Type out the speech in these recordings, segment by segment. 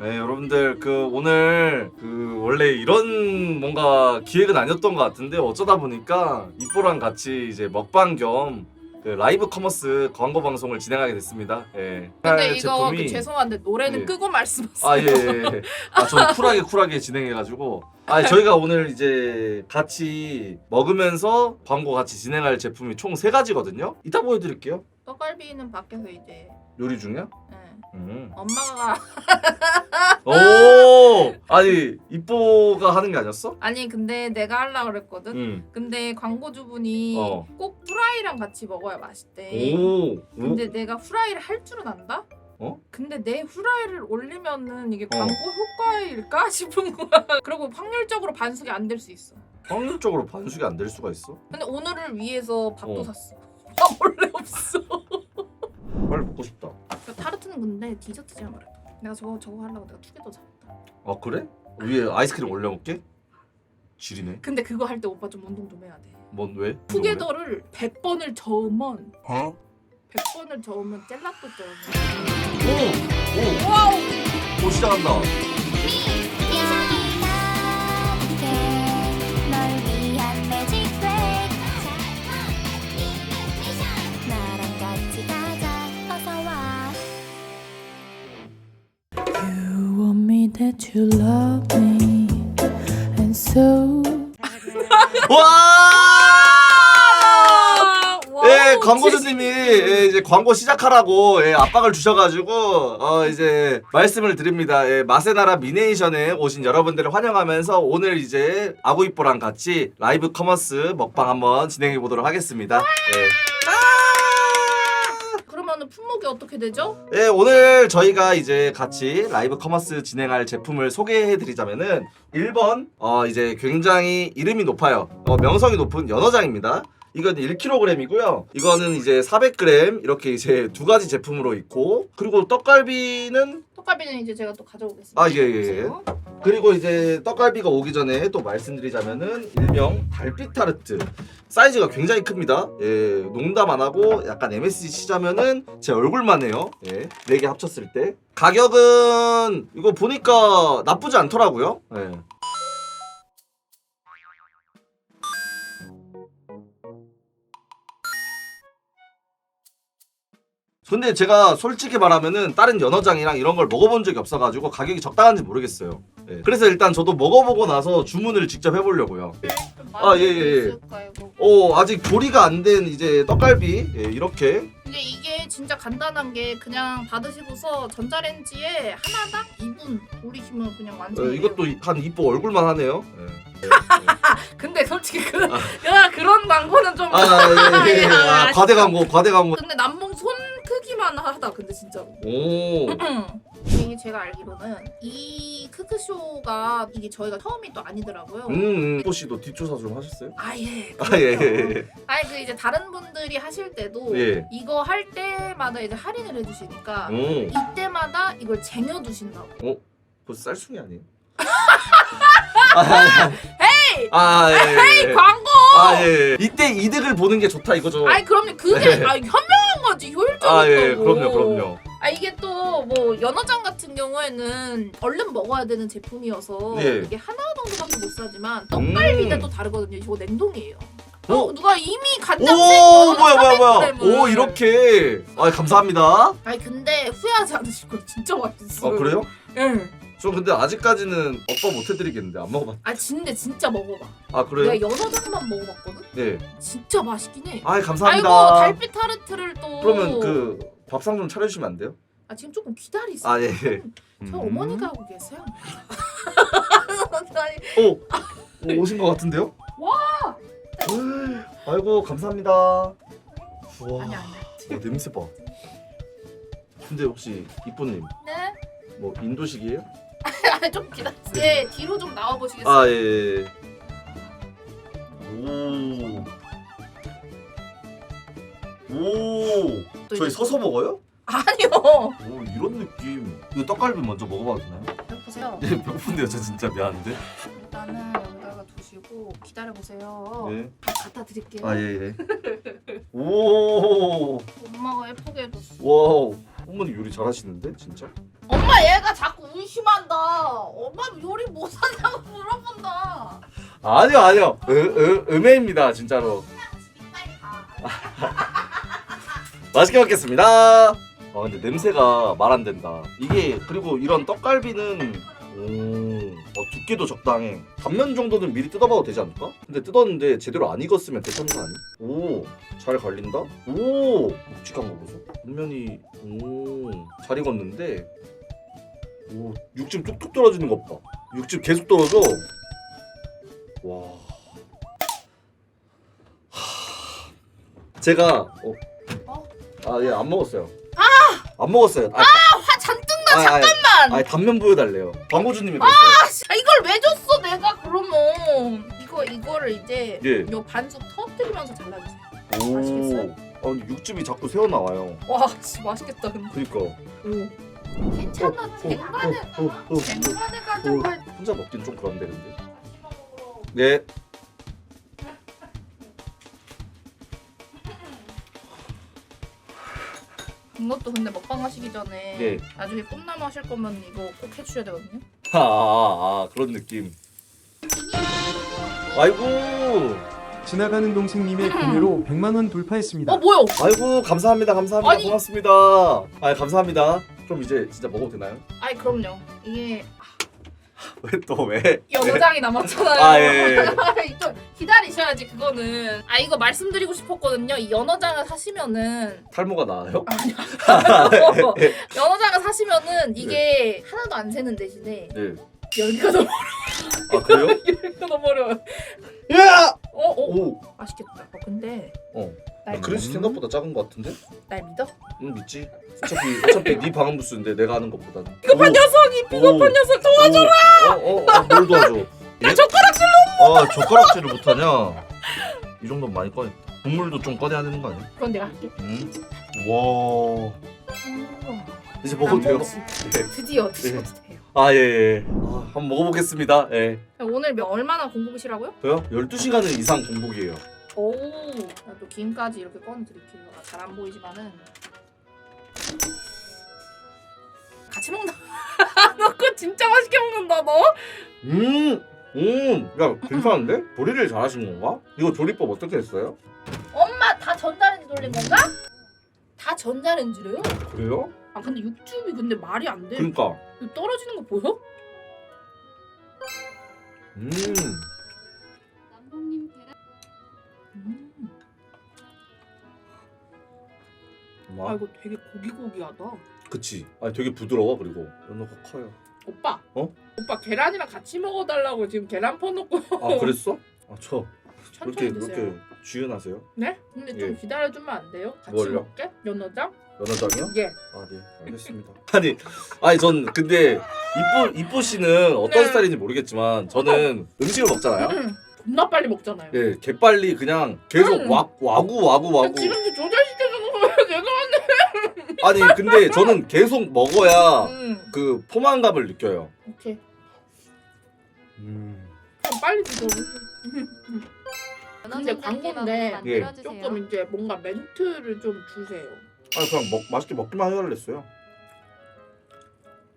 네, 여러분들 그 오늘 그 원래 이런 뭔가 기획은 아니었던 것 같은데 어쩌다 보니까 이뽀랑 같이 이제 먹방 겸 그 라이브 커머스 광고 방송을 진행하게 됐습니다. 예. 근데 할 이거 그 죄송한데 노래는 예. 끄고 말씀하세요. 아 예. 예. 아, 전 쿨하게 쿨하게 진행해가지고. 아 저희가 오늘 이제 같이 먹으면서 광고 같이 진행할 제품이 총 세 가지거든요. 이따 보여드릴게요. 떡갈비는 밖에서 이제 요리 중이야? 예. 음. 엄마가 오. 아니 이뽀가 하는 게 아니었어? 아니 근데 내가 하려 그랬거든. 응. 근데 광고주분이 어. 꼭 후라이랑 같이 먹어야 맛있대. 오. 오. 근데 내가 후라이를 할 줄은 안다? 어? 근데 내 후라이를 올리면은 이게 어. 광고 효과일까 싶은 거야. 그리고 확률적으로 반숙이 안 될 수 있어. 확률적으로 반숙이 안 될 수가 있어? 근데 오늘을 위해서 밥도 어. 샀어. 밥 원래 없어. 빨리 먹고 싶다. 그 타르트는 근데 디저트잖아 그래. 내가 저거 저거 하려고 내가 투게더 샀다. 아 그래? 위에 아이스크림 올려놓게? 지리네. 근데 그거 할 때 오빠 좀 운동 좀 해야 돼. 뭔 왜? 투게더를 100번을 저으면 어? 100번을 저으면 젤라또 쪄. 오! 와우! 오! 오 시작한다. You love me, and so 와! 예, 광고주님이 예, 이제 광고 시작하라고 예, 압박을 주셔가지고 어, 이제 말씀을 드립니다. 예, 맛의 나라 미네이션에 오신 여러분들을 환영하면서 오늘 이제 아구이뽀랑 같이 라이브 커머스 먹방 한번 진행해 보도록 하겠습니다. 예. 그러면은 품목이 어떻게 되죠? 예, 오늘 저희가 이제 같이 라이브 커머스 진행할 제품을 소개해 드리자면은 1번 어 이제 굉장히 이름이 높아요. 어, 명성이 높은 연어장입니다. 이건 1kg이고요. 이거는 이제 400g 이렇게 이제 두 가지 제품으로 있고 그리고 떡갈비는 떡갈비는 이제 제가 또 가져오겠습니다. 아, 예, 예, 예. 그리고 이제 떡갈비가 오기 전에 또 말씀드리자면은 일명 달빛 타르트 사이즈가 굉장히 큽니다. 예, 농담 안 하고 약간 MSG 치자면은 제 얼굴만 해요. 예, 네 개 합쳤을 때 가격은 이거 보니까 나쁘지 않더라고요. 예. 근데 제가 솔직히 말하면은 다른 연어장이랑 이런 걸 먹어본 적이 없어가지고 가격이 적당한지 모르겠어요. 예. 그래서 일단 저도 먹어보고 나서 주문을 직접 해보려고요. 아, 예, 예, 예. 있을까요, 그거? 어 아직 조리가 안 된 이제 떡갈비 예, 이렇게 근데 이게 진짜 간단한 게 그냥 받으시고서 전자레인지에 하나당 2분 돌리시면 그냥 어, 완성이에요. 이것도 이- 한 이뻐 얼굴만 하네요. 예. 근데 솔직히 그 야, 그런 광고는 좀 아, 예, 예, 예. 아, 아, 과대 광고, 과대 광고. 근데 크기만 근데 진짜로. 오, 이게 제가 알기로는 이 크크쇼가 이게 저희가 처음이 또 아니더라고요. 음, 음. 뽀 씨도 뒷조사 좀 하셨어요? 아예. 아, 예, 예, 예. 아니 그 이제 다른 분들이 하실 때도 예. 이거 할 때마다 이제 할인을 해주시니까 오, 이때마다 이걸 쟁여두신다고. 그 쌀숭이 아니에요? 아, 아, 헤이! 아, 예, 예, 헤이 예. 광고! 아, 예, 예. 이때 이득을 보는 게 좋다 이거죠. 아니 그럼요 그게 네. 아, 현명한 거지 효율적이고. 아, 예, 그럼요, 그럼요. 아 이게 또 뭐 연어장 같은 경우에는 얼른 먹어야 되는 제품이어서 예. 이게 하나 정도밖에 못 사지만 떡갈비는 음. 또 다르거든요. 이거 냉동이에요. 어? 어, 누가 이미 오, 간장생 뭐야, 뭐야, 뭐야. 400g 을. 오, 이렇게. 아, 감사합니다. 아니 근데 후회하지 않으실 거예요. 진짜 맛있어요. 아, 그래요? 예. 저 근데 아직까지는 오빠 못 해드리겠는데 안 먹어봤. 아 진짜 진짜 먹어봐. 아 그래요? 내가 연어장만 먹어봤거든. 네. 진짜 맛있긴 해. 아 감사합니다. 아이고 달빛 타르트를 또. 그러면 그 밥상 좀 차려주시면 안 돼요? 아 지금 조금 기다리세요. 아 예. 예. 저 어머니가 하고 계세요. 아니, 오, 오 오신 것 같은데요? 와. 아이고 감사합니다. 와. 아니 아니. 어, 냄새 봐. 근데 혹시 이쁜님 네. 뭐 인도식이에요? 아니 좀 기다려. 예 뒤로 좀 나와 보시겠어요? 아 예. 예. 오. 오. 또 저희 서서 먹어요? 아니요. 오 이런 느낌. 이거 떡갈비 먼저 먹어봐도 되나요? 보세요. 예, 배고픈데요. 저 진짜 미안한데. 일단은 여기다가 두시고 기다려 보세요. 네. 갖다 드릴게요. 아 예. 예. 오. 엄마가 예쁘게 해줬어. 와우. 어머니 요리 잘하시는데 진짜? 엄마 얘가 자꾸 의심하는 사냐고 물어본다. 아니요 아니요. 으, 으, 음해입니다 진짜로. 맛있게 먹겠습니다. 아 근데 냄새가 말 안 된다. 이게 그리고 이런 떡갈비는 오, 어, 두께도 적당해 단면 정도는 미리 뜯어봐도 되지 않을까? 근데 뜯었는데 제대로 안 익었으면 대참사 아니? 오잘 갈린다? 오 묵직한 거 보소 단면이 오잘 익었는데 오 육즙 뚝뚝 떨어지는 것봐 육즙 계속 떨어져 와. 하... 제가 어. 어? 아, 예, 안 먹었어요. 아! 안 먹었어요. 아, 화 잔뜩 나 아, 잠깐만. 아, 아, 단면 보여달래요. 광고주님이 아, 그랬어요. 씨, 아, 이걸 왜 줬어 내가 그러면 이거 이거를 이제 예. 요 반숙 터뜨리면서 잘라주세요. 오. 맛있겠어요? 아, 근데 육즙이 자꾸 새어 나와요. 와, 씨 맛있겠다. 근데. 그니까. 오. 괜찮아. 쟁반을 어, 어, 어, 어. 쟁반을 가져가. 혼자 먹긴 좀 그런데 근데. 네. 이것도 근데 먹방 하시기 전에 네. 나중에 꿈나무 하실 거면 이거 꼭 해주셔야 되거든요. 아, 아, 아, 그런 느낌. 아이고. 지나가는 동생님의 구매로 100만 원 돌파했습니다. 어 뭐야? 아이고, 감사합니다. 감사합니다. 아니. 고맙습니다. 아, 감사합니다. 그럼 이제 진짜 먹어도 되나요? 아이 그럼요. 이게 왜 또 왜? 연어장이 남았잖아요. 아, 예, 예. 좀 기다리셔야지 그거는. 아 이거 말씀드리고 싶었거든요. 이 연어장을 사시면은 탈모가 나아요? 연어장을 사시면은 이게 하나도 안 새는 대신에 네. 열기가 너무 아 그래요? 열기가 너무 어려워. 야! 어, 어, 오. 맛있겠다. 어, 근데 어. 날, 아, 그릇이 생각보다 작은 것 같은데? 날 믿어? 응 믿지. 어차피 어차피 네 방음 부스인데 내가 하는 것보다는. 비겁한 녀석이 비겁한 녀석 도와줘라. 어어어 뭘 도와줘? 나 젓가락질로. 아 젓가락질을 못하냐? 이 정도면 많이 꺼냈다. 국물도 좀 꺼내야 되는 거 아니야? 그건 내가 할게. 응. 와. 이제 먹어도 돼요? 예. 드디어 드셔도 돼요. 아 예. 예. 아, 한번 먹어보겠습니다. 예. 오늘 몇 얼마나 공복이시라고요? 저요? 12시간은 이상 공복이에요. 오, 아, 또 김까지 이렇게 꺼내 드릴게요. 아, 잘안 보이지만은 같이 먹나? 너 그거 진짜 맛있게 먹는다 너. 음. 음. 야 괜찮은데? 조리를 잘하신 건가? 이거 조리법 어떻게 했어요? 엄마 다 전자레인지 돌린 건가? 다 전자레인지래요? 그래요? 아 근데 육즙이 근데 말이 안 돼. 그러니까. 이거 떨어지는 거 보여? 음. 음. 아 와. 이거 되게 고기고기하다. 그치. 아 되게 부드러워 그리고 연어가 커요. 오빠. 어? 오빠 계란이랑 같이 먹어달라고 지금 계란 퍼놓고 아 그랬어? 아저 천천히 이렇게 드세요. 이렇게 쥐은하세요? 네? 근데 좀 예. 기다려주면 안 돼요? 같이 뭘요? 먹게? 연어장? 연어장이요? 예. 아 네 알겠습니다. 아니 아니 전 근데 이뽀 이뽀 씨는 어떤 네. 스타일인지 모르겠지만 저는 음식을 먹잖아요. 음, 겁나 빨리 먹잖아요. 예, 개빨리 그냥 계속 음. 와, 와구 와구 와구. 지금 조절시켜주는 거예요. 죄송한데. 아니 근데 저는 계속 먹어야 음. 그 포만감을 느껴요. 오케이. 음. 그럼 빨리 드셔. 근데 광고인데 예. 조금 이제 뭔가 멘트를 좀 주세요. 아 그냥 먹 맛있게 먹기만 해달랬어요.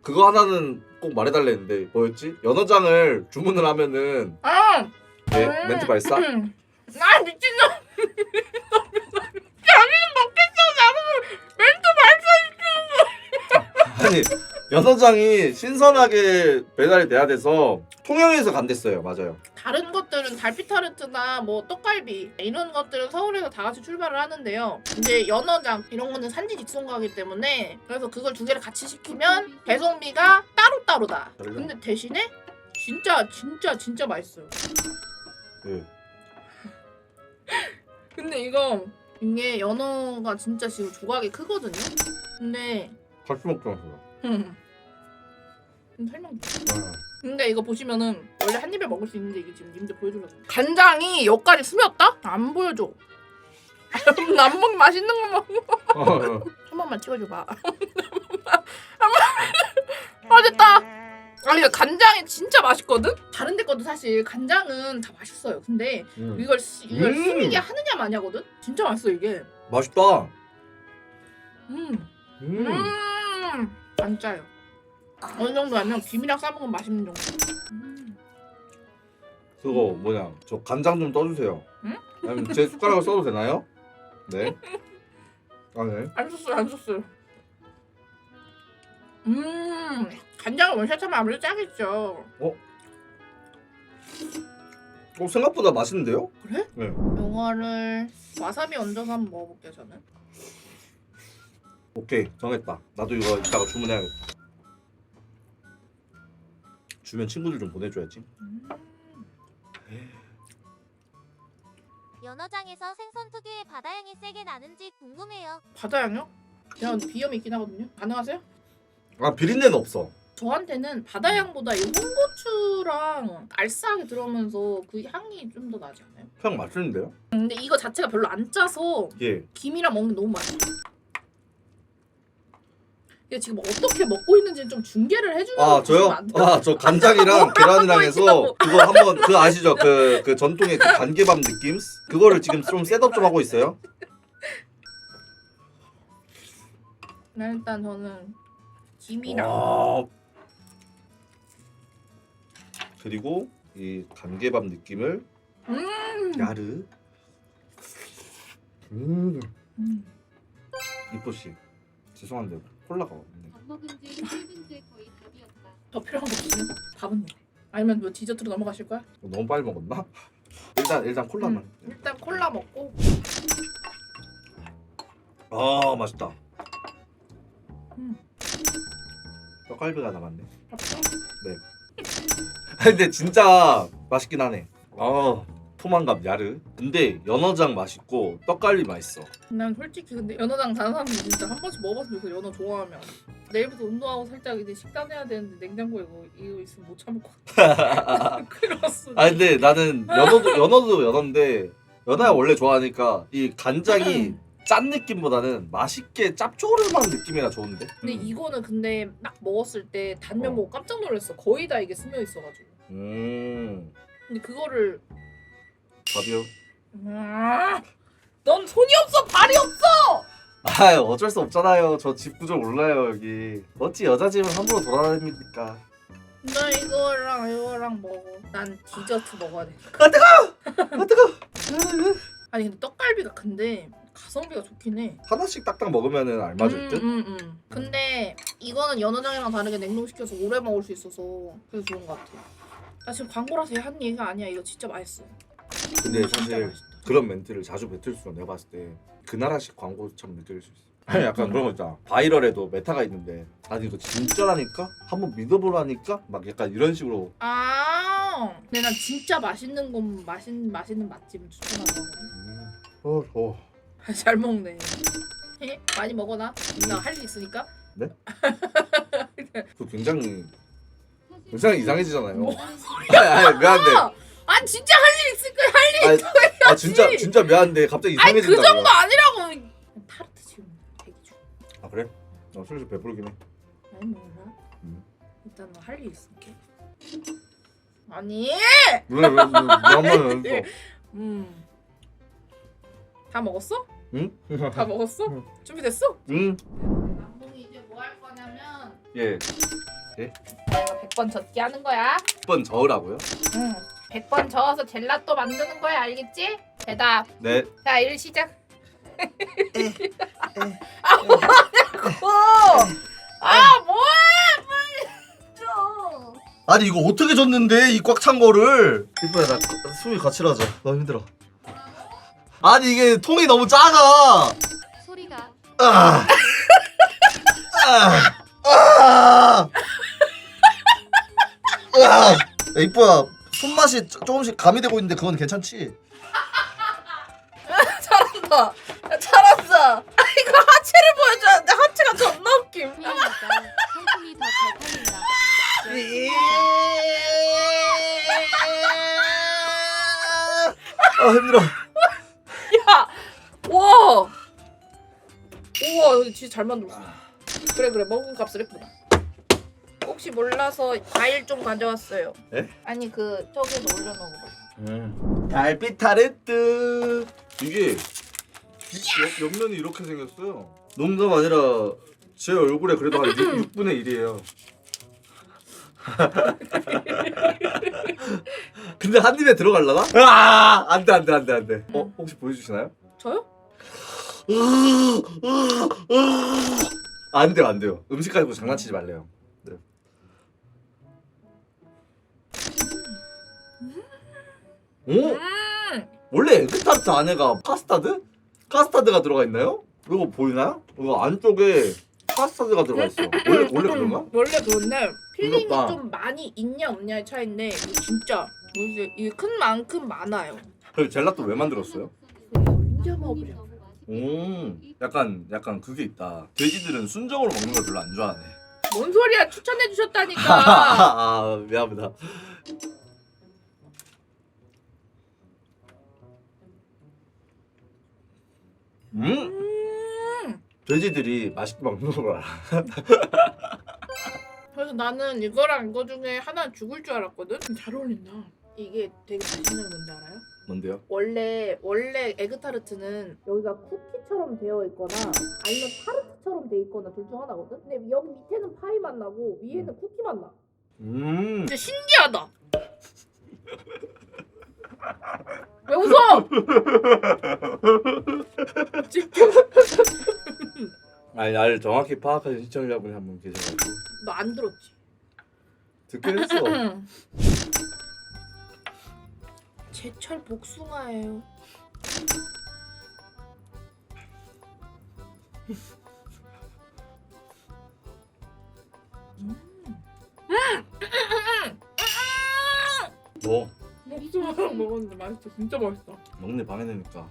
그거 하나는 꼭 말해달랬는데 뭐였지? 연어장을 주문을 하면은 아! 예, 음. 멘트 발사? 아 미친놈! 자기는 먹겠어 나는 멘트 발사 아니 연어장이 신선하게 배달이 돼야 돼서 통영에서 간댔어요. 맞아요. 다른 것들은 달피타르트나 뭐 떡갈비 이런 것들은 서울에서 다 같이 출발을 하는데요. 이제 연어장 이런 거는 산지 직송가기 때문에 그래서 그걸 두 개를 같이 시키면 배송비가 따로 따로다. 다르죠? 근데 대신에 진짜 진짜 진짜 맛있어요. 예. 근데 이거 이게 연어가 진짜 지금 조각이 크거든요. 근데 같이. 음. 좀 설명. 아. 근데 이거 보시면은 원래 한 입에 먹을 수 있는데 이게 지금 님들 보여주려고 간장이 여기까지 스며었다? 안 보여줘 남북 맛있는 거 먹어 어, 한 번만 찍어줘봐 아 됐다 아니 간장이 진짜 맛있거든? 다른 데 것도 사실 간장은 다 맛있어요 근데 음. 이걸 쓰, 이걸 음. 쓰이게 하느냐 마냐거든? 진짜 맛있어 이게 맛있다. 음. 음. 음. 안 짜요 어느 정도 하면 김이랑 싸먹으면 맛있는 정도 음. 그거 뭐냐 저 간장 좀 떠주세요. 응? 아니면 제 숟가락을 써도 되나요? 네. 아 네. 안 썼어요 안 썼어요 음 간장을 원샷하면 아무래도 짜겠죠 어 생각보다 맛있는데요? 그래? 네. 용어를 와사비 얹어서 한번 먹어볼게요 저는 오케이 정했다. 나도 이거 이따가 주문해야겠다. 주면 친구들 좀 보내줘야지. 음. 연어장에서 생선 특유의 바다향이 세게 나는지 궁금해요. 바다향요? 제가 비염이 있긴 하거든요 가능하세요? 아 비린내는 없어. 저한테는 바다향보다 이 홍고추랑 알싸하게 들어오면서 그 향이 좀 더 나지 않아요? 그냥 맛있는데요? 근데 이거 자체가 별로 안 짜서 예. 김이랑 먹는 게 너무 맛있어. 이게 지금 어떻게 먹고 있는지 좀 중계를 해주면 아 저요? 아 저 간장이랑 계란이랑 해서 그거 한번 그 아시죠? 그 그 전통의 그 간개밥 느낌? 그거를 지금 좀 셋업 좀 하고 있어요. 네, 일단 저는 김이랑 와. 그리고 이 간개밥 느낌을 음. 야르. 음. 음. 이포 씨 죄송한데 콜라가 없네. 밥 먹은 지 1분째 거의 답이었다. 더 필요한 거 없어요? 밥은 아니면 뭐 디저트로 넘어가실 거야? 너무 빨리 먹었나? 일단 일단 콜라만. 음, 일단 콜라 먹고 아 맛있다. 음. 떡갈비가 남았네. 밥도 근데 진짜 맛있긴 하네. 아 포만감 야르. 근데 연어장 맛있고 떡갈비 맛있어. 난 솔직히 근데 연어장 다른 사람들 진짜 한 번씩 먹어봤으면 좋겠어 연어 좋아하면 내일부터 운동하고 살짝 이제 식단해야 되는데 냉장고에 이거, 이거 있으면 못 참을 것 같아 큰일 났어 아 근데 나는 연어도 연어도 연어인데 연어야 원래 좋아하니까 이 간장이 짠 느낌보다는 맛있게 짭조름한 느낌이라 좋은데. 근데 음. 이거는 근데 딱 먹었을 때 단면 어. 보고 깜짝 놀랐어. 거의 다 이게 스며 있어가지고. 음 근데 그거를 밥이요. 아, 넌 손이 없어 발이 없어. 아 어쩔 수 없잖아요. 저 집 구조 몰라요 여기. 어찌 여자 집은 함부로 돌아다닙니까? 나 이거랑 이거랑 먹어. 난 디저트 먹어야 돼. 아 뜨거! 아 뜨거! 아니 근데 떡갈비가 근데 가성비가 좋긴 해. 하나씩 딱딱 먹으면은 알맞을 듯. 음, 음, 음. 근데 이거는 연어장이랑 다르게 냉동시켜서 오래 먹을 수 있어서 그래서 좋은 것 같아. 나 지금 광고라서 한 얘기가 아니야. 이거 진짜 맛있어. 근데 진짜 사실. 그런 멘트를 자주 뱉을수록 내가 봤을 때 그 나라식 광고처럼 느낄 수 있어. 아니 약간 그런 거 있잖아. 바이럴에도 메타가 있는데 아니 이거 진짜라니까? 한번 믿어보라니까? 막 약간 이런 식으로 아, 근데 난 진짜 맛있는 건 맛있 맛있는 맛집을 추천하는 거거든. 음. 어, 어. 잘 먹네. 해? 많이 먹어놔. 나 할 일 있으니까. 그 굉장히 굉장히 이상해지잖아요. 뭐? 아니, 아니 미안한데. 아 진짜 할 일 있을 거야. 할 아니, 아 진짜 진짜 미안한데 갑자기 아니 그 이상해진다고. 정도 아니라고. 타르트 지금 대기 중. 아 그래? 나 슬슬 배부르긴 해. 많이 먹나? 음. 일단 너 할 일 있을게. 아니. 왜, 왜, 왜, 한번 했어. 음. 다 먹었어? 응? 다 먹었어? 응. 준비됐어? 응. 남봉이 이제 뭐 할 거냐면 예. 내가 100번 젓기 하는 거야. 10번 저으라고요? 응. 100번 저어서 젤라또 만드는 거야. 알겠지? 대답. 네. 자, 일 시작. 아, 뭐하냐고! 아, 뭐해! 빨리 줘. 아니 이거 어떻게 줬는데 이 꽉 찬 거를 이뻐야 나 거- 숨이 거칠어져 너무 힘들어 아니 이게 통이 너무 작아 소리가 아. 아. 아. 아. 야, 이뻐야 손맛이 조- 조금씩 가미되고 있는데 그건 괜찮지? 잘한다. 야, 잘한다. 아, 이거 하체를 보여줘야 돼. 하체가 존나 웃김. 후이니까 상품이 더잘 팔린다. 아 힘들어 야! 와! 우와, 여기 진짜 잘 만들었어. 그래, 그래. 먹은 값을 했구나. 혹시 몰라서 과일 좀 가져왔어요. 에? 아니, 그, 저기에도 올려놓은 거. 달빛 타르트 이게 옆, 옆면이 이렇게 생겼어요 농담 아니라 제 얼굴에 그래도 한 6, 분의 1이에요 근데 한 입에 들어갈라나? 아, 안 돼, 안 돼, 안 돼, 안 돼. 어, 혹시 보여주시나요? 저요? 안 돼요, 안 돼요. 음식 가지고 장난치지 말래요. 오? 음. 원래 에그타르트 안에가 카스타드? 카스타드가 들어가 있나요? 이거 보이나요? 이거 안쪽에 카스타드가 들어가 있어. 원래 원래 그런가? 원래 그런데 필링이. 좀 많이 있냐 없냐의 차이인데 진짜 뭐지 이게 큰 만큼 많아요. 그 젤라또 왜 만들었어요? 언제 먹으려? 오, 약간 약간 그게 있다. 돼지들은 순정으로 먹는 걸 별로 안 좋아하네. 뭔 소리야 추천해 주셨다니까. 아, 미안합니다. 음, 음. 돼지들이 맛있게 먹는 걸 알아. 그래서 나는 이거랑 이거 중에 하나 죽을 줄 알았거든. 잘 어울린다. 이게 되게 맛있는 건 뭔지 알아요? 뭔데요? 원래 원래 에그타르트는 여기가 쿠키처럼 되어 있거나 아니면 타르트처럼 돼 있거나 둘 중 하나거든. 근데 여기 밑에는 파이 맛 나고 위에는 쿠키 맛 나. 음, 진짜 신기하다. 왜 웃어? 지금 아니 나를 정확히 파악하는 시청자분이 한 분 계셔가지고 너 안 들었지? 듣긴 했어. 제철 복숭아예요. 뭐 복숭아랑 먹었는데 맛있어. 진짜 맛있다. 먹네 방해되니까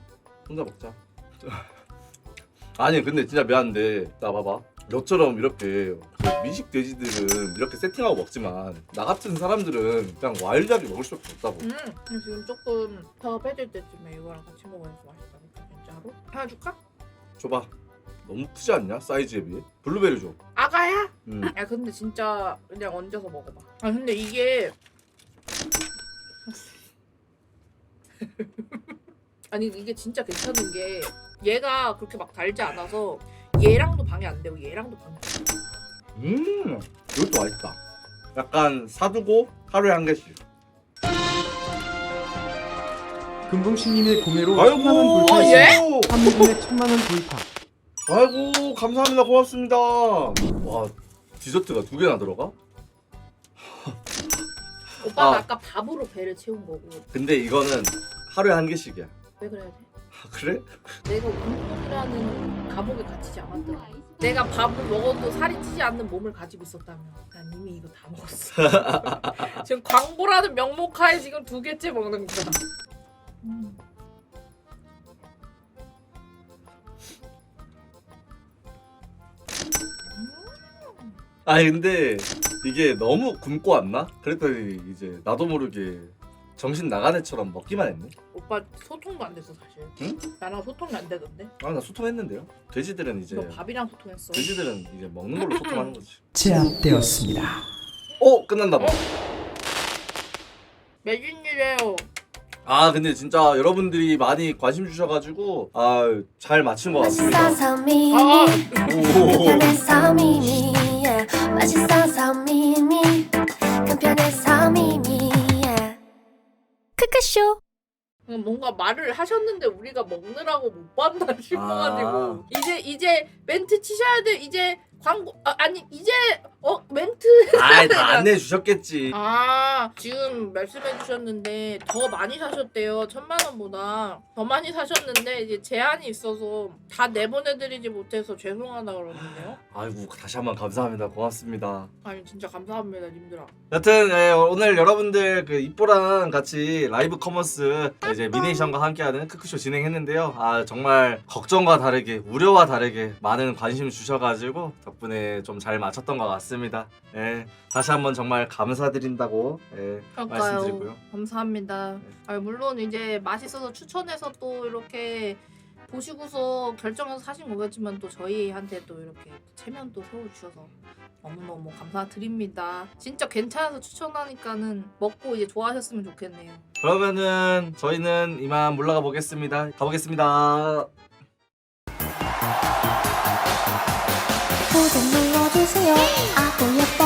혼자 먹자. 아니 근데 진짜 미안한데 나 봐봐. 너처럼 이렇게 그 미식 돼지들은 이렇게 세팅하고 먹지만 나 같은 사람들은 그냥 와일드하게 먹을 수밖에 없다고. 음, 지금 조금 더 빼질 때쯤에 이거랑 같이 먹으면 맛있다니까 진짜로. 하나 줄까? 줘봐. 너무 크지 않냐 사이즈에 비해? 블루베리 줘. 아가야? 음. 야 근데 진짜 그냥 얹어서 먹어봐. 아 근데 이게 아니 이게 진짜 괜찮은 게 얘가 그렇게 막 달지 않아서 얘랑도 방해 안 되고 얘랑도 방해. 안 돼. 음, 이것도 맛있다. 약간 사두고 하루에 한 개씩. 금붕씨님의 구매로 아이고, 천만원 어. 예? 3분에 천만 원 돌파. 아이고 감사합니다 고맙습니다. 와 디저트가 두 개나 들어가? 오빠가 아. 아. 까 밥으로 배를 채운 거고 근데 이거는 하루에 한 개씩이야. 왜 그래야 돼? 아, 그래? 내가 운동이라는 감옥에 갇히지 않았더라. 내가 밥을 먹어도 살이 찌지 않는 몸을 가지고 있었다면 난 이미 이거 다 먹었어. 지금 광고라는 명목하에 지금 두 개째 먹는 거야. 음. 아니 근데 이게 너무 굶고 왔나? 그랬더니 이제 나도 모르게 정신 나간 애처럼 먹기만 했네. 오빠 소통도 안 됐어 사실. 응? 나랑 소통이 안 되던데. 아 나 소통했는데요. 돼지들은 이제 너 밥이랑 소통했어. 돼지들은 이제 먹는 걸로 소통하는 거지. 제압되었습니다. 어 끝난다 봐. 매진이래요. 아 근데 진짜 여러분들이 많이 관심 주셔가지고 아 잘 맞춘 것 같습니다. 맛 맛있어서 미미 간편해서 미미 yeah. 크크쇼 뭔가 말을 하셨는데 우리가 먹느라고 못 봤나 싶어가지고 아. 이제 이제 멘트 치셔야 돼. 이제 광고 아, 아니 이제 어 멘트 아이 다 안내해 주셨겠지. 아 지금 말씀해 주셨는데 더 많이 사셨대요 천만 원보다 더 많이 사셨는데 이제 제한이 있어서 다 내보내드리지 못해서 죄송하다 그러는데요 아이고 다시 한번 감사합니다. 고맙습니다. 아니 진짜 감사합니다 님들아 여튼 예, 오늘 여러분들 그 이뽀랑 같이 라이브 커머스 이제 미네이션과 함께하는 크크쇼 진행했는데요. 아 정말 걱정과 다르게 우려와 다르게 많은 관심 주셔가지고 덕분에 좀잘 맞췄던 것 같습니다. 예, 다시 한번 정말 감사드린다고 예, 말씀드리고요. 감사합니다. 아, 물론 이제 맛있어서 추천해서 또 이렇게 보시고서 결정해서 사신 거겠지만 또 저희한테 또 이렇게 체면 또 세워주셔서 너무너무 감사드립니다. 진짜 괜찮아서 추천하니까는 먹고 이제 좋아하셨으면 좋겠네요. 그러면은 저희는 이만 물러가 보겠습니다. 가보겠습니다. 칭찬도 해줄게요 많이 예뻐해주세